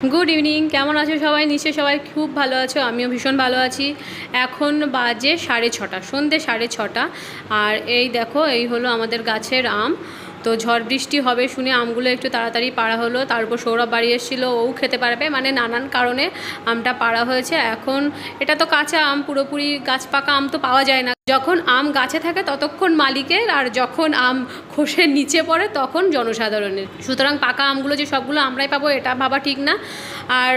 Good evening কেমন আছো সবাই? নিশ্চয়ই সবাই খুব ভালো আছো, আমিও ভীষণ ভালো আছি। এখন বাজে সাড়ে ছটা, সন্ধে সাড়ে ছটা। আর এই দেখো, এই হলো আমাদের গাছের আম। তো ঝড় বৃষ্টি হবে শুনে আমগুলো একটু তাড়াতাড়ি পাড়া হলো। তারপর সৌরভ বাড়ি এসেছিল, ও খেতে পারবে। মানে নানান কারণে আমটা পাড়া হয়েছে। এখন এটা তো কাঁচা আম, পুরোপুরি গাছ পাকা আম তো পাওয়া যায় না। যখন আম গাছে থাকে ততক্ষণ মালিকের, আর যখন আম খোসের নিচে পড়ে তখন জনসাধারণের। সুতরাং পাকা আমগুলো যে সবগুলো আমরাই পাবো, এটা ভাবা ঠিক না। আর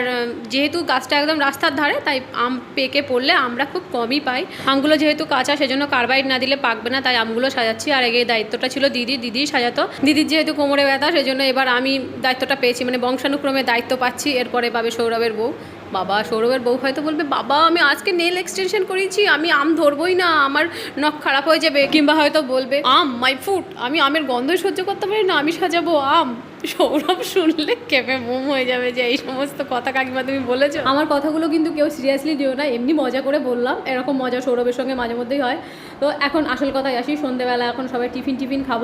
যেহেতু গাছটা একদম রাস্তার ধারে, তাই আম পেকে পড়লে আমরা খুব কমই পাই। আমগুলো যেহেতু কাঁচা, সেজন্য কার্বাইড না দিলে পাকবে না, তাই আমগুলো সাজাচ্ছি। আর আগে দায়িত্বটা ছিল দিদি দিদি সাজাতো। দিদির যেহেতু কোমরে ব্যথা, সেজন্য এবার আমি দায়িত্বটা পেয়েছি। মানে বংশানুক্রমে দায়িত্ব পাচ্ছি, এরপরে পাবে সৌরভের বউ। বাবা, সৌরভের বউ হয়তো বলবে, বাবা, আমি আজকে নেল এক্সটেনশন করেছি আমি আম ধরবই না, আমার নখ খারাপ হয়ে যাবে। কিংবা হয়তো বলবে, আম মাই ফুট আমি আমের গন্ধই সহ্য করতে পারি না, আমি সাজাবো আম। সৌরভ শুনলে কেঁপে মোম হয়ে যাবে যে এই সমস্ত কথা কাকিমা তুমি বলেছ। আমার কথাগুলো কিন্তু কেউ সিরিয়াসলি দিও না, এমনি মজা করে বললাম, এরকম মজা সৌরভের সঙ্গে মাঝে মধ্যেই হয়। তো এখন আসল কথায় আসি, সন্ধেবেলা এখন সবাই টিফিন টিফিন খাব,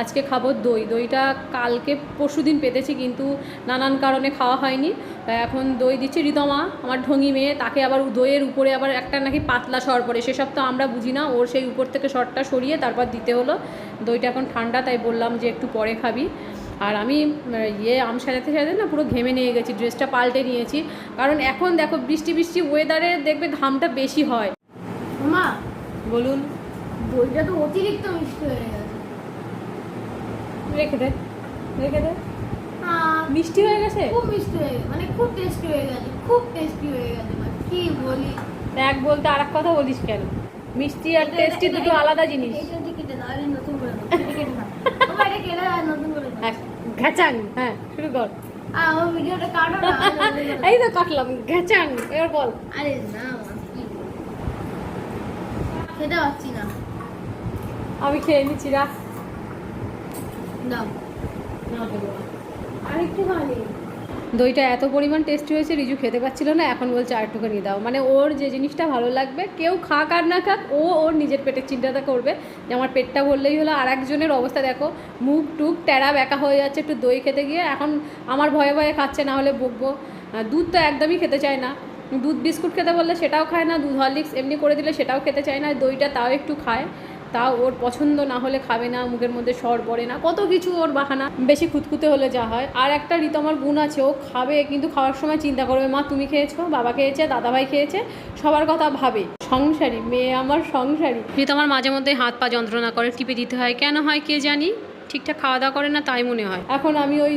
আজকে খাব দই। দইটা কালকে পরশু দিন পেতেছি কিন্তু নানান কারণে খাওয়া হয়নি। এখন দই দিচ্ছে রিতমা আমার ঢঙ্গি মেয়ে, তাকে আবার দইয়ের উপরে আবার একটা নাকি পাতলা সর পড়ে সেসব তো আমরা বুঝি না, ওর সেই উপর থেকে সরটা সরিয়ে তারপর দিতে হলো। দইটা এখন ঠান্ডা, তাই বললাম যে একটু পরে খাবি। আর আমি ইয়ে আম সাজাতে সাজাতে না পুরো ঘেমে নিয়ে গেছি ড্রেসটা পাল্টে নিয়েছি। কারণ এখন দেখো বৃষ্টি বৃষ্টি ওয়েদারে দেখবে ঘামটা বেশি হয়। মা বলুন। দইটা তো অতিরিক্ত মিষ্টি হয়ে গেছে। রেখে দে রেখে দে। মিষ্টি হয়ে গেছে? খুব মিষ্টি হয়ে গেছে মানে খুব টেস্টি হয়ে গেছে খুব টেস্টি হয়ে গেছে কি বলি। এক বলতে আর এক কথা বলিস কেন? মিষ্টি আর টেস্টি দুটো আলাদা জিনিস। এটা কেটে দাও নতুন করে দাও এটা কেটে দাও এটা কেটে নতুন ঘ্যাচাং হ্যাঁ শুরু কর। ভিডিওটা কাটো না। এই তো কাটলাম ঘ্যাচাং এবার বল। আরে না খেতে পাচ্ছি না। আমি খেয়ে নিচ্ছি রাখ। না আরেকটু একটুখানি দইটা এত পরিমাণ টেস্টি হয়েছে, রিজু খেতে পাচ্ছিল না, এখন বলছে আর দাও। মানে ওর যে জিনিসটা ভালো লাগবে, কেউ খাক আর না খাক, ও ওর নিজের পেটের চিন্তাটা করবে। যে আমার পেটটা ভরলেই হলো, আর একজনের অবস্থা দেখো, মুখ টুক ট্যাড়া ব্যাকা হয়ে যাচ্ছে, একটু দই খেতে গিয়ে, এখন আমার ভয়ে ভয়ে খাচ্ছে, না হলে বকবো। দুধ তো একদমই খেতে চায় না। দুধ বিস্কুট খেতে বললে সেটাও খায় না, দুধ, হরলিক্স এমনি করে দিলে সেটাও খেতে চায় না, দইটা তাও একটু খায়। তাও ওর পছন্দ না হলে খাবে না মুখের মধ্যে সর পড়ে না কত কিছু ওর বাহানা। বেশি খুঁতখুঁতে হলে যা হয়। আর একটা ঋতমার গুণ আছে ও খাবে কিন্তু খাওয়ার সময় চিন্তা করবে মা তুমি খেয়েছো? বাবা খেয়েছে? দাদাভাই খেয়েছে? সবার কথা ভাবে। সংসারী মেয়ে আমার সংসারী। ঋতমার মাঝে মধ্যে হাত পা যন্ত্রণা করে টিপে দিতে হয়। কেন হয় কে জানি? ঠিকঠাক খাওয়া দাওয়া করে না তাই মনে হয়। এখন আমি ওই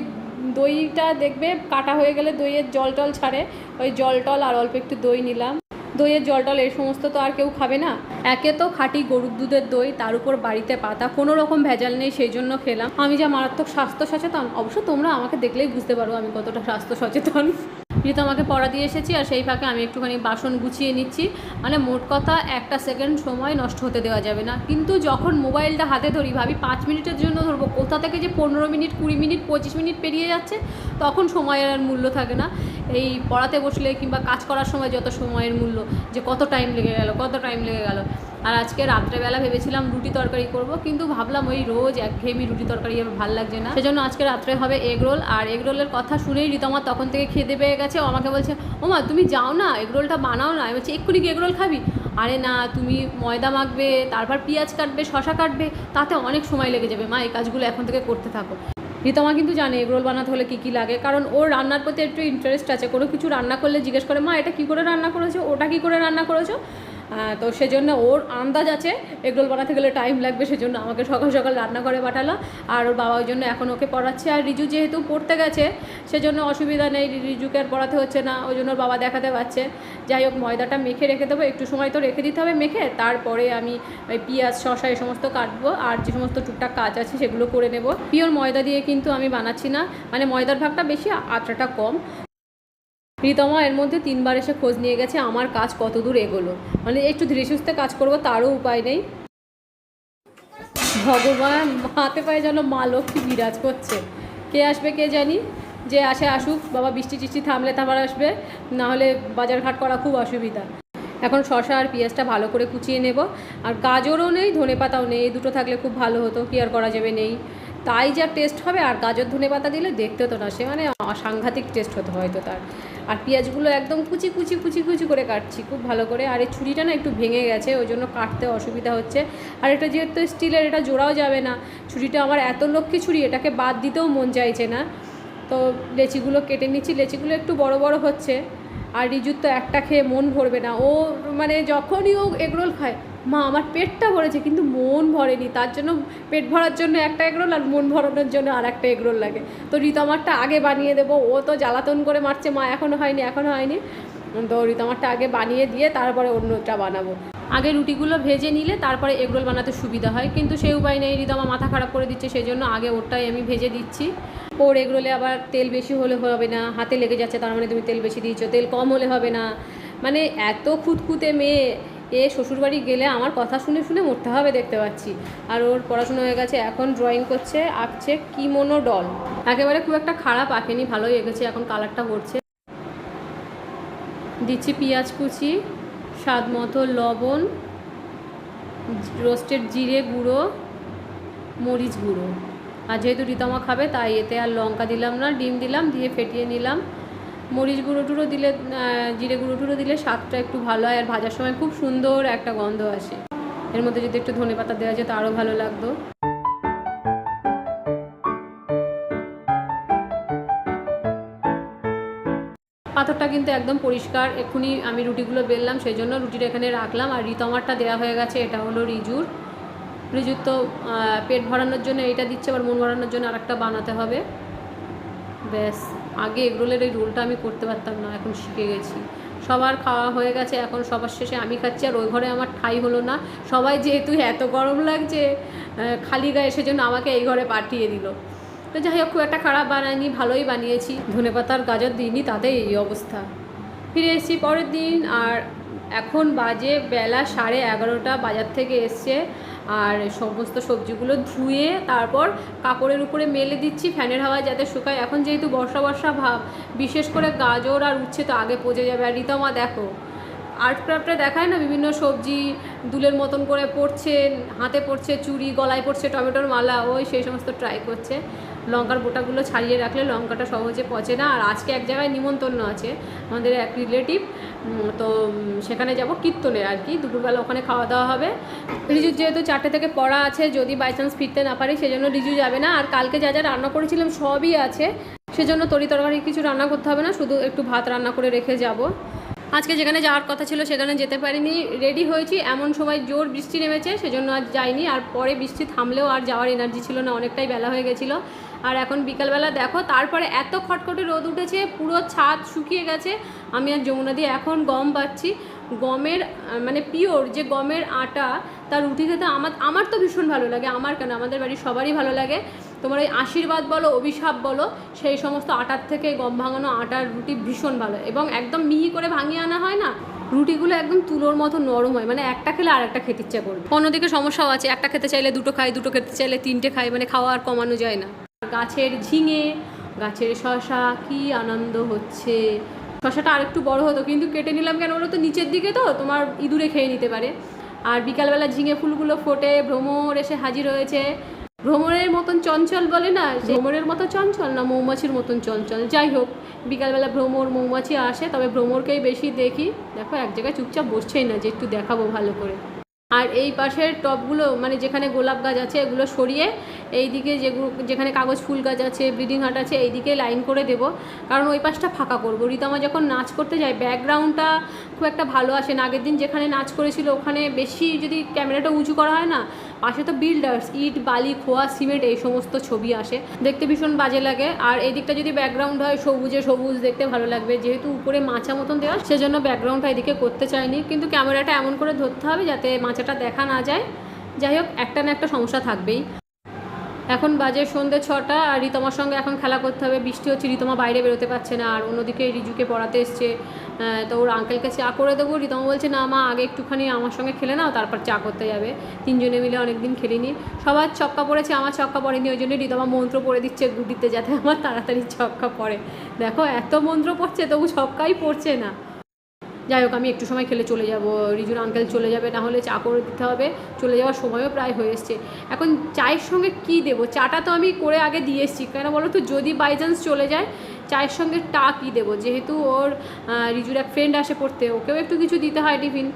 দইটা দেখবে কাটা হয়ে গেলে দইয়ের জল টল ছাড়ে। ওই জল টল আর অল্প একটু দই নিলাম। দইয়ের জল টল এই সমস্ত তো আর কেউ খাবে না। একে তো খাঁটি গরুর দুধের দই, তার উপর বাড়িতে পাতা, কোনো রকম ভেজাল নেই সেই জন্য খেলাম। আমি যা মারাত্মক স্বাস্থ্য সচেতন, অবশ্য তোমরা আমাকে দেখলেই বুঝতে পারো আমি কতটা স্বাস্থ্য সচেতন। যেহেতু আমাকে পড়া দিয়ে এসেছি আর সেই ফাঁকে আমি একটুখানি বাসন গুছিয়ে নিচ্ছি। মানে মোট কথা একটা সেকেন্ড সময় নষ্ট হতে দেওয়া যাবে না। কিন্তু যখন মোবাইলটা হাতে ধরি, ভাবি পাঁচ মিনিটের জন্য ধরবো, কোথা থেকে যে পনেরো মিনিট, কুড়ি মিনিট, পঁচিশ মিনিট পেরিয়ে যাচ্ছে, তখন সময়ের আর মূল্য থাকে না। এই পড়াতে বসলে কিংবা কাজ করার সময় যত সময়ের মূল্য, যে কত টাইম লেগে গেল, কত টাইম লেগে গেল। আর আজকে রাত্রেবেলা ভেবেছিলাম রুটি তরকারি করব, কিন্তু ভাবলাম ওই রোজ একঘেয়েমি রুটি তরকারি আমার ভালো লাগছে না। সেজন্য আজকে রাত্রে হবে এগ রোল, আর এগ রোলের কথা শুনেই রিতমা তখন থেকে খেতে পেয়ে গেছে। ও আমাকে বলছে, ওমা, তুমি যাও না, এগ রোলটা বানাও না। আমি বলছি, এক্ষুনি কি এগ রোল খাবি? আরে না, তুমি ময়দা মাখবে, তারপর পেঁয়াজ কাটবে শশা কাটবে, তাতে অনেক সময় লেগে যাবে। মা, এই কাজগুলো এখন থেকে করতে থাকো। রিতমা কিন্তু জানে এগরোল বানাতে হলে কী কী লাগে। কারণ ওর রান্নার প্রতি একটু ইন্টারেস্ট আছে। কোনো কিছু রান্না করলে জিজ্ঞেস করে, মা, এটা কী করে রান্না করেছ? ওটা কী করে রান্না করেছ? তো সেজন্য ওর আন্দাজ আছে, এগরোল বানাতে গেলে টাইম লাগবে, সেজন্য আমাকে সকাল সকাল রান্না করে পাঠালো। আর ওর বাবা ওই জন্য এখন ওকে পড়াচ্ছে। আর রিজু যেহেতু পড়তে গেছে, সেজন্য অসুবিধা নেই, রিজুকে আর পড়াতে হচ্ছে না, ওই জন্য ওর বাবা দেখাতে পারছে। যাই হোক, ময়দাটা মেখে রেখে দেবো, একটু সময় তো রেখে দিতে হবে মেখে, তারপরে আমি ওই পেঁয়াজ শশা এই সমস্ত কাটবো, আর যে সমস্ত টুকটাক কাজ আছে সেগুলো করে নেব। পিওর ময়দা দিয়ে কিন্তু আমি বানাচ্ছি না মানে ময়দার ভাগটা বেশি আটাটা কম। রিতমা এর মধ্যে তিনবার এসে খোঁজ নিয়ে গেছে, আমার কাজ কত দূর এগোলো। মানে একটু ধীরে সুস্থে কাজ করব, তারও উপায় নেই। ভগবান, হাতে পায়ে যেন মা লক্ষ্মী বিরাজ করছে। কে আসবে কে জানি? যে আসে আসুক, বাবা বৃষ্টি টিষ্টি থামলে তারপর আসবে, না হলে বাজারঘাট করা খুব অসুবিধা। এখন শশা আর পেঁয়াজটা ভালো করে কুচিয়ে নেব। আর গাজরও নেই, ধনে পাতাও নেই, এই দুটো থাকলে খুব ভালো হতো, কি আর করা যাবে নেই। তাই যা টেস্ট হবে, আর গাজর, ধনে পাতা দিলে দেখতে হতো না, সে মানে সাংঘাতিক টেস্ট হতো হয়তো তার। আর পেঁয়াজগুলো একদম কুচি কুচি কুচি কুচি করে কাটছি, খুব ভালো করে। আর এই ছুরিটা না একটু ভেঙে গেছে, ওই জন্য কাটতে অসুবিধা হচ্ছে। আর এটা যেহেতু স্টিলের, এটা জোড়াও যাবে না। ছুরিটা আমার এত লক্ষ্মী ছুরি, এটাকে বাদ দিতেও মন চাইছে না। তো লেচিগুলো কেটে নিচ্ছি, লেচিগুলো একটু বড় বড় হচ্ছে। আর রিজুর তো একটা খেয়ে মন ভরবে না। ও মানে যখনই ও এগরোল খায় মা, আমার পেটটা ভরেছে, কিন্তু মন ভরেনি। তার জন্য পেট ভরার জন্য একটা এগরোল আর মন ভরানোর জন্য আর একটা এগরোল লাগে। তো রিতমারটা আগে বানিয়ে দেবো। ও তো জ্বালাতন করে মারছে, মা এখনও হয়নি এখনও হয়নি। তো রিতমারটা আগে বানিয়ে দিয়ে তারপরে অন্যটা বানাবো। আগে রুটিগুলো ভেজে নিলে তারপরে এগরোল বানাতে সুবিধা হয়, কিন্তু সেই উপায় নেই। রিতমা মাথা খারাপ করে দিচ্ছে সেই জন্য আগে ওরটাই আমি ভেজে দিচ্ছি। ওর এগরোলে আবার তেল বেশি হলে হবে না, হাতে লেগে যাচ্ছে, তার মানে তুমি তেল বেশি দিয়েছ। তেল কম হলে হবে না। মানে এত খুঁতখুঁতে মেয়ে এ শ্বশুরবাড়ি গেলে আমার কথা শুনে শুনে মরতে হবে দেখতে পাচ্ছি। আর ওর পড়াশোনা হয়ে গেছে, এখন ড্রয়িং করছে, আঁকছে কিমোনো ডল একেবারে খুব একটা খারাপ আঁকেনি, ভালোই এঁকেছে, এখন কালারটা করছে দিচ্ছি পেঁয়াজ কুচি, স্বাদ মতো লবণ রোস্টেড জিরে গুঁড়ো, মরিচ গুঁড়ো। আর যেহেতু রিতমা খাবে, তাই এতে আর লঙ্কা দিলাম না, ডিম দিলাম, দিয়ে ফেটিয়ে নিলাম। মরিচ গুঁড়ো টুড়ো দিলে জিরে গুঁড়ো টুড়ো দিলে স্বাদটা একটু ভালো হয় আর ভাজার সময় খুব সুন্দর একটা গন্ধ আসে। এর মধ্যে যদি একটু ধনে পাতা দেওয়া যেত আরও ভালো লাগতো। পাথরটা কিন্তু একদম পরিষ্কার, এক্ষুনি আমি রুটিগুলো বেললাম, সেই জন্য রুটিটা এখানে রাখলাম। আর রিতমারটা দেওয়া হয়ে গেছে, এটা হলো রিজুর। রিজুর তো পেট ভরানোর জন্য এটা দিচ্ছে, আবার মন ভরানোর জন্য আরেকটা বানাতে হবে। ব্যাস, আগে এগরোলের এই রোলটা আমি করতে পারতাম না, এখন শিখে গেছি। সবার খাওয়া হয়ে গেছে, এখন সবার শেষে আমি খাচ্ছি, আর ওই ঘরে আমার ঠাই হলো না। সবাই যেহেতু এত গরম লাগছে খালি গায়ে সেজন্য আমাকে এই ঘরে পাঠিয়ে দিল। তো যাই হোক, খুব একটা খারাপ বানায়নি ভালোই বানিয়েছি। ধনে পাতার গাজর দিইনি তাতে এই অবস্থা। ফিরে এসেছি পরের দিন, আর এখন বাজে বেলা সাড়ে এগারোটা, বাজার থেকে এসছে। আর সমস্ত সবজিগুলো ধুয়ে তারপর কাপড়ের উপরে মেলে দিচ্ছি, ফ্যানের হাওয়ায় যাতে শুকায়। এখন যেহেতু বর্ষা বর্ষা ভাব বিশেষ করে গাজর আর উচ্ছে তো আগে পচে যাবে। আর রিতমা, দেখো আর্ট ক্রাফটে দেখায় না? বিভিন্ন সবজি দুলের মতন করে পড়ছে, হাতে পড়ছে চুড়ি, গলায় পড়ছে টমেটোর মালা, ওই সেই সমস্ত ট্রাই করছে। লঙ্কার বোটাগুলো ছাড়িয়ে রাখলে লঙ্কাটা সহজে পচে না। আর আজকে এক জায়গায় নিমন্ত্রণ আছে, আমাদের এক রিলেটিভ তো সেখানে যাব কীর্তনের আর কি। দুপুরবেলা ওখানে খাওয়া দাওয়া হবে। রিজুর যেহেতু চারটে থেকে পড়া আছে, যদি বাই চান্স ফিরতে না পারি, সেজন্য রিজু যাবে না। আর কালকে যা যা রান্না করেছিলাম সবই আছে, সেজন্য তরি তরকারি কিছু রান্না করতে হবে না, শুধু একটু ভাত রান্না করে রেখে যাব। আজকে যেখানে যাওয়ার কথা ছিল, সেখানে যেতে পারিনি। রেডি হয়েছি, এমন সময় জোর বৃষ্টি নেমেছে, সেজন্য আর যাইনি। আর পরে বৃষ্টি থামলেও আর যাওয়ার এনার্জি ছিল না, অনেকটাই বেলা হয়ে গেছিল। আর এখন বিকালবেলা দেখো, তারপরে এত খটখটে রোদ উঠেছে, পুরো ছাদ শুকিয়ে গেছে। আমি আর যমুনা দিয়ে এখন গম পাচ্ছি। গমের মানে পিওর যে গমের আটা, তার রুটি খেতে আমার আমার তো ভীষণ ভালো লাগে, আমার কেন? আমাদের বাড়ির সবারই ভালো লাগে। তোমার ওই আশীর্বাদ বলো, অভিশাপ বলো, সেই সমস্ত আটার থেকে গম ভাঙানো আটার রুটি ভীষণ ভালো। এবং একদম মিহি করে ভাঙিয়ে আনা হয় না, রুটিগুলো একদম তুলোর মতো নরম হয়। মানে একটা খেলে আর একটা খেতে ইচ্ছা করবে। অন্যদিকে সমস্যাও আছে, একটা খেতে চাইলে দুটো খাই, দুটো খেতে চাইলে তিনটে খাই মানে খাওয়া আর কমানো যায় না। গাছের ঝিঙে, গাছের শশা, কি আনন্দ হচ্ছে। শশাটা আরেকটু বড় হতো, কিন্তু কেটে নিলাম কেন? বলো তো নিচের দিকে তো, তোমার ইঁদুরে খেয়ে নিতে পারে। আর বিকালবেলা ঝিঙে ফুলগুলো ফোটে, ভ্রমর এসে হাজির হয়েছে। ভ্রমণের মতন চঞ্চল বলে না, যে ভ্রমরের মতো চঞ্চল না, মৌমাছির মতন চঞ্চল। যাই হোক, বিকালবেলা ভ্রমর মৌমাছি আসে, তবে ভ্রমরকেই বেশি দেখি। দেখো, এক জায়গায় চুপচাপ বসছেই না, যে একটু দেখাবো ভালো করে। আর এই পাশের টপগুলো মানে যেখানে গোলাপ গাছ আছে, এগুলো সরিয়ে এই দিকে যেখানে কাগজ ফুল গাছ আছে, ব্রিডিং হাট আছে এই দিকে লাইন করে দেব। কারণ ওই পাশটা ফাঁকা করব। রীতামা যখন নাচ করতে যায়, ব্যাকগ্রাউন্ডটা খুব একটা ভালো আসে না। আগের দিন যেখানে নাচ করেছিল, ওখানে বেশি যদি ক্যামেরাটা উঁচু করা হয় না পাশে তো বিল্ডার্স ইট, বালি, খোয়া, সিমেন্ট, এই সমস্ত ছবি আসে। দেখতে ভীষণ বাজে লাগে। আর এদিকটা দিকটা যদি ব্যাকগ্রাউন্ড হয়, সবুজে সবুজ, দেখতে ভালো লাগবে। যেহেতু উপরে মাছা মতন দেওয়া, সেজন্য ব্যাকগ্রাউন্ডটা এদিকে করতে চাইনি। কিন্তু ক্যামেরাটা এমন করে ধরতে হবে যাতে মাছাটা দেখা না যায়। যাই হোক, একটা না একটা সমস্যা থাকবেই। এখন বাজে সন্ধে ছটা আর রিতমার সঙ্গে এখন খেলা করতে হবে। বৃষ্টি হচ্ছে, রিতমা বাইরে বেরোতে পারছে না আর অন্যদিকে রিজুকে পড়াতে এসছে। তো ওর আঙ্কেলকে চা করে দেবো। রিতমা বলছে, না মা, আগে একটুখানি আমার সঙ্গে খেলে নাও, তারপর চা করতে যাবে। তিনজনে মিলে অনেকদিন খেলিনি। সবার ছক্কা পড়েছে, আমার ছক্কা পড়েনি, ওই জন্য রিতমা মন্ত্র পড়ে দিচ্ছে গুটিতে যাতে আমার তাড়াতাড়ি ছক্কা পড়ে। দেখো, এত মন্ত্র পড়ছে, তবু ছক্কাই পড়ছে না। যাই হোক, আমি একটু সময় খেলে চলে যাব। রিজুর আঙ্কেল চলে যাবে, না হলে চা করে দিতে হবে। চলে যাওয়ার সময়ও প্রায় হয়ে এসছে। এখন চায়ের সঙ্গে কি দেবো? চাটা তো আমি করে আগে দিয়ে এসেছি। কেন বলো তো, যদি বাই চান্স চলে যায়, চায়ের সঙ্গে টা কী দেবো? যেহেতু ওর রিজুর এক ফ্রেন্ড আসে পড়তে, ওকেও একটু কিছু দিতে হয়, টিফিন।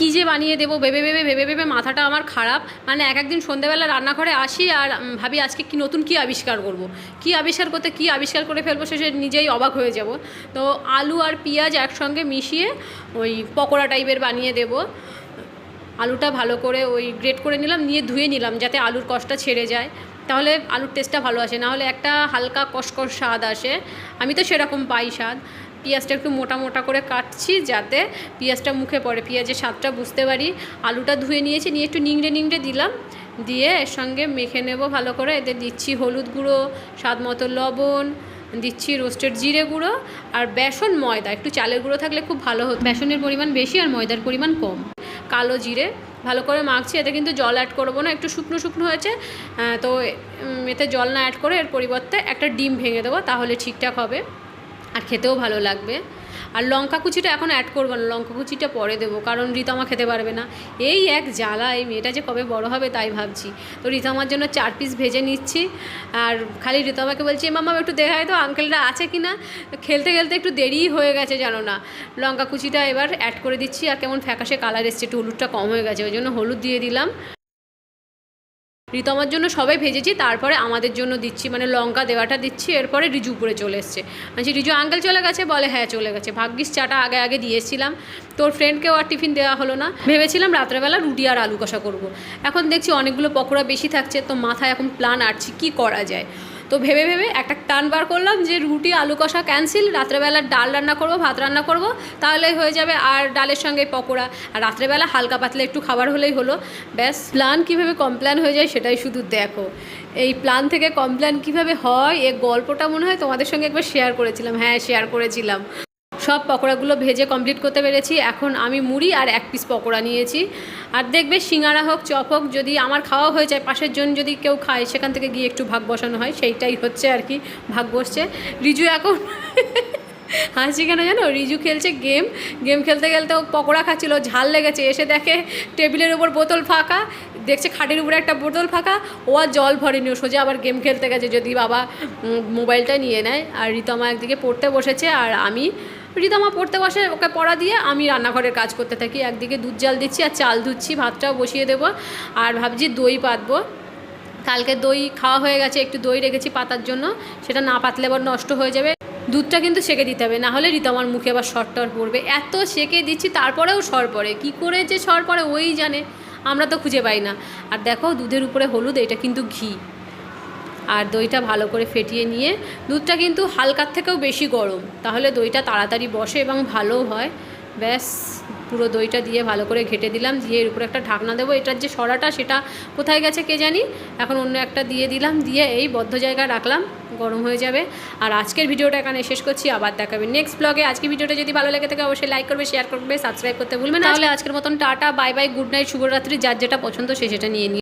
কী যে বানিয়ে দেবো? ভেবে ভেবে ভেবে ভেবে মাথাটা আমার খারাপ। মানে এক, একদিন সন্ধ্যেবেলা রান্নাঘরে আসি আর ভাবি আজকে কি নতুন কি আবিষ্কার করব। কি আবিষ্কার করতে, কি আবিষ্কার করে ফেলব সে নিজেই অবাক হয়ে যাব। তো আলু আর পেঁয়াজ একসঙ্গে মিশিয়ে ওই পকোড়া টাইপের বানিয়ে দেবো। আলুটা ভালো করে ওই গ্রেট করে নিলাম, নিয়ে ধুয়ে নিলাম যাতে আলুর কষটা ছেড়ে যায়। তাহলে আলুর টেস্টটা ভালো আসে নাহলে একটা হালকা কষকষ স্বাদ আসে। আমি তো সেরকম পাই স্বাদ। পেঁয়াজটা একটু মোটা মোটা করে কাটছি যাতে পেঁয়াজটা মুখে পড়ে। পেঁয়াজের স্বাদটা বুঝতে পারি। আলুটা ধুয়ে নিয়েছি, নিয়ে একটু নিংড়ে নিংড়ে দিলাম। দিয়ে এর সঙ্গে মেখে নেব ভালো করে। এতে দিচ্ছি হলুদ গুঁড়ো, স্বাদ মতো লবণ, দিচ্ছি রোস্টেড জিরে গুঁড়ো আর বেসন ময়দা। একটু চালের গুঁড়ো থাকলে খুব ভালো হতো। বেসনের পরিমাণ বেশি আর ময়দার পরিমাণ কম। কালো জিরে ভালো করে মাখছি। এতে কিন্তু জল অ্যাড করব না, একটু শুকনো শুকনো হয়েছে। তো এতে জল না অ্যাড করে এর পরিবর্তে একটা ডিম ভেঙে দেবো, তাহলে ঠিকঠাক হবে। আর খেতেও ভালো লাগবে। আর লঙ্কা কুচিটা এখন অ্যাড করব না, লঙ্কা কুচিটা পরে দেবো, কারণ রিতমা খেতে পারবে না। এই এক জ্বালা, এই মেয়েটা যে কবে বড় হবে তাই ভাবছি। তো রিতমার জন্য চার পিস ভেজে নিচ্ছি, আর খালি রিতমাকে বলছি মামা একটু দেখায় তো আঙ্কেলটা আছে কি না? খেলতে খেলতে একটু দেরিই হয়ে গেছে, জানো না। লঙ্কা কুচিটা এবার অ্যাড করে দিচ্ছি, আর কেমন ফ্যাকাশে কালার এসছে, একটু হলুদটা কম হয়ে গেছে, ওই জন্য হলুদ দিয়ে দিলাম। রিতমার জন্য সবাই ভেজেছি, তারপরে আমাদের জন্য দিচ্ছি মানে লঙ্কা দেওয়াটা দিচ্ছি, এরপরে রিজু উপরে চলে এসছে। বলছি রিজু আঙ্কেল চলে গেছে, বলে হ্যাঁ চলে গেছে। ভাগ্যিস চাটা আগে আগে দিয়েছিলাম তোর ফ্রেন্ডকেও আর টিফিন দেওয়া হলো না। ভেবেছিলাম রাত্রেবেলা রুটি আর আলু কষা করব। এখন দেখছি অনেকগুলো পকোড়া বেশি থাকছে, তো মাথায় এখন প্ল্যান আটছি কি করা যায়। তো ভেবে ভেবে একটা টান বার করলাম যে রুটি, আলু কষা ক্যান্সেল রাত্রেবেলা ডাল রান্না করব, ভাত রান্না করব, তাহলে হয়ে যাবে আর ডালের সঙ্গে পকোড়া। আর রাত্রেবেলা হালকা পাতলে একটু খাবার হলেই হলো। ব্যাস প্ল্যান কীভাবে কমপ্ল্যান হয়ে যায় সেটাই শুধু দেখো। এই প্ল্যান থেকে কমপ্ল্যান কীভাবে হয়, এ গল্পটা মনে হয় তোমাদের সঙ্গে একবার শেয়ার করেছিলাম। হ্যাঁ শেয়ার করেছিলাম। সব পকোড়াগুলো ভেজে কমপ্লিট করতে পেরেছি। এখন আমি মুড়ি আর এক পিস পকোড়া নিয়েছি। আর দেখবে সিঙ্গারা হোক, চপ হোক, যদি আমার খাওয়া হয়ে যায়, পাশের জন যদি কেউ খায়, সেখান থেকে গিয়ে একটু ভাগ বসানো হয়। সেইটাই হচ্ছে আর কি, ভাগ বসছে। রিজু এখন হাসি কেন জানো? রিজু খেলছে গেম। গেম খেলতে খেলতে ও পকোড়া খাচ্ছিল, ঝাল লেগেছে। এসে দেখে টেবিলের উপর বোতল ফাঁকা, দেখছে খাটের উপরে একটা বোতল ফাঁকা। ও আর জল ভরেনি সোজা আবার গেম খেলতে গেছে। যদি বাবা মোবাইলটা নিয়ে নেয়। আর রিতমা একদিকে পড়তে বসেছে। আর আমি রিতমা পড়তে বসে, ওকে পড়া দিয়ে আমি রান্নাঘরের কাজ করতে থাকি। একদিকে দুধ জাল দিচ্ছি আর চাল ধুচ্ছি, ভাতটাও বসিয়ে দেবো আর ভাবছি দই পাতবো। কালকে দই খাওয়া হয়ে গেছে, একটু দই রেখেছি পাতার জন্য, সেটা না পাতলে আবার নষ্ট হয়ে যাবে। দুধটা কিন্তু সেকে দিতে হবে, না হলে রিতমার মুখে আবার সর টর পড়বে। এত সেকে দিচ্ছি, তারপরেও সর পড়ে। কী করে যে সর পড়ে, ওই জানে। আমরা তো খুঁজে পাই না। আর দেখো, দুধের উপরে হলুদ, এটা কিন্তু ঘি। আর দইটা ভালো করে ফেটিয়ে নিয়ে দুধটা কিন্তু হালকার থেকেও বেশি গরম। তাহলে দইটা তাড়াতাড়ি বসে এবং ভালোও হয়। ব্যাস পুরো দইটা দিয়ে ভালো করে ঘেটে দিলাম দিয়ে এর উপরে একটা ঢাকনা দেবো। এটার যে সরাটা সেটা কোথায় গেছে কে জানি? এখন অন্য একটা দিয়ে দিলাম দিয়ে এই বদ্ধ জায়গায় রাখলাম গরম হয়ে যাবে। আর আজকের ভিডিওটা এখানে শেষ করছি আবার দেখাবে নেক্সট ব্লগে আজকের ভিডিওটা যদি ভালো লেগে থাকে অবশ্যই লাইক করবে শেয়ার করবে সাবস্ক্রাইব করতে ভুলবে না। তাহলে আজকের মতন tata bye bye good night শুভরাত্রি যার যেটা পছন্দ সে সেটা নিয়ে নিয়ে